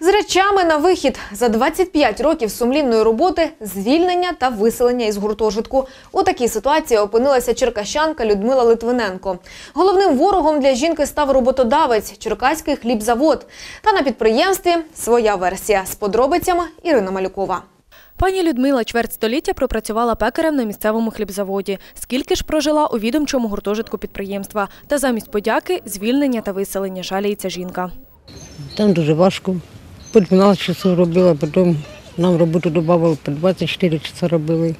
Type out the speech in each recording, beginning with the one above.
З речами на вихід за 25 років сумлінної роботи, звільнення та виселення із гуртожитку. У такій ситуації опинилася черкащанка Людмила Литвиненко. Головним ворогом для жінки став роботодавець Черкаський хлібзавод. Та на підприємстві своя версія з подробицями Ірина Малюкова. Пані Людмила чверть століття пропрацювала пекарем на місцевому хлібзаводі. Скільки ж прожила у відомчому гуртожитку підприємства. Та замість подяки звільнення та виселення жаліється жінка. Там дуже важко. По 12 часов робила, потім нам роботу додавали, по 24 часа робили.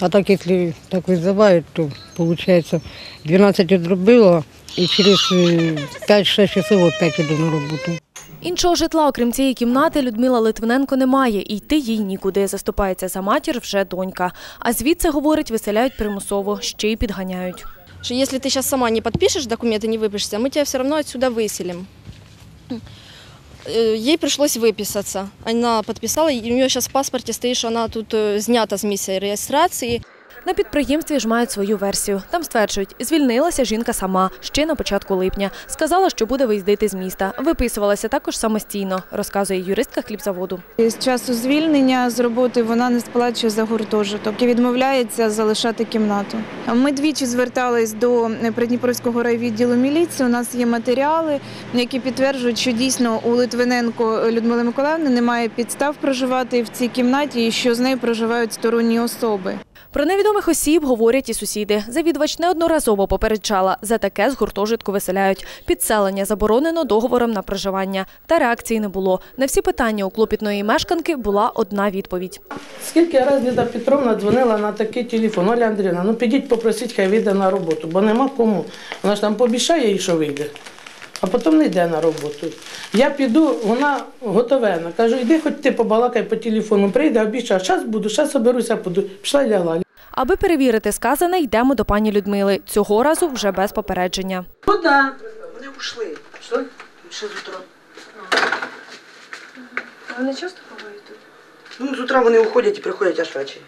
А так, якщо так визивають, то виходить 12 відробила і через е, 5-6 часов опять іду на роботу. Іншого житла, окрім цієї кімнати, Людмила Литвиненко не має, і йти їй нікуди. Заступається за матір вже донька. А звідси, говорить, виселяють примусово, ще й підганяють. что если ты сейчас сама не подпишешь документы, не выпишешься, мы тебя все равно отсюда выселим. Э, Ей пришлось выписаться. Она подписала, и у нее сейчас в паспорте стоит, что она тут э, снята с миссии регистрации. На підприємстві ж мають свою версію. Там стверджують, звільнилася жінка сама ще на початку липня. Сказала, що буде виїздити з міста. Виписувалася також самостійно, розказує юристка хлібзаводу. З часу звільнення з роботи вона не сплачує за гуртожиток і відмовляється залишати кімнату. Ми двічі звертались до Придніпровського райвідділу міліції. У нас є матеріали, які підтверджують, що дійсно у Литвиненко Людмили Миколаївни немає підстав проживати в цій кімнаті і що з нею проживають сторонні особи. Про невідомих осіб говорять і сусіди. Завідувач неодноразово попереджала, за таке з гуртожитку виселяють. Підселення заборонено договором на проживання. Та реакції не було. На всі питання у клопітної мешканки була одна відповідь. Скільки разів Ліда Петровна дзвонила на такий телефон, Оля Андріївна, ну підіть попросіть, хай вийде на роботу, бо нема кому. Вона ж там пообіцяє їй, що вийде, а потім не йде на роботу. Я піду, вона готовена. Кажу, йди хоч ти побалакай по телефону, прийде, обіцяє, зараз буду, зараз оберуся, буду. Пішла й лягла. Аби перевірити сказане, йдемо до пані Людмили. Цього разу вже без попередження. Куда? Вони ушли. Що? Ще з утра. Вони часто бувають тут? Ну, з утра вони уходять і приходять аж ввечері.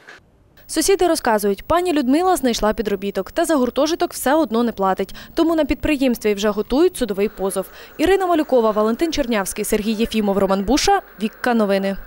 Сусіди розказують, пані Людмила знайшла підробіток, та за гуртожиток все одно не платить. Тому на підприємстві вже готують судовий позов. Ірина Малюкова, Валентин Чернявський, Сергій Єфімов, Роман Буша. Вікка новини.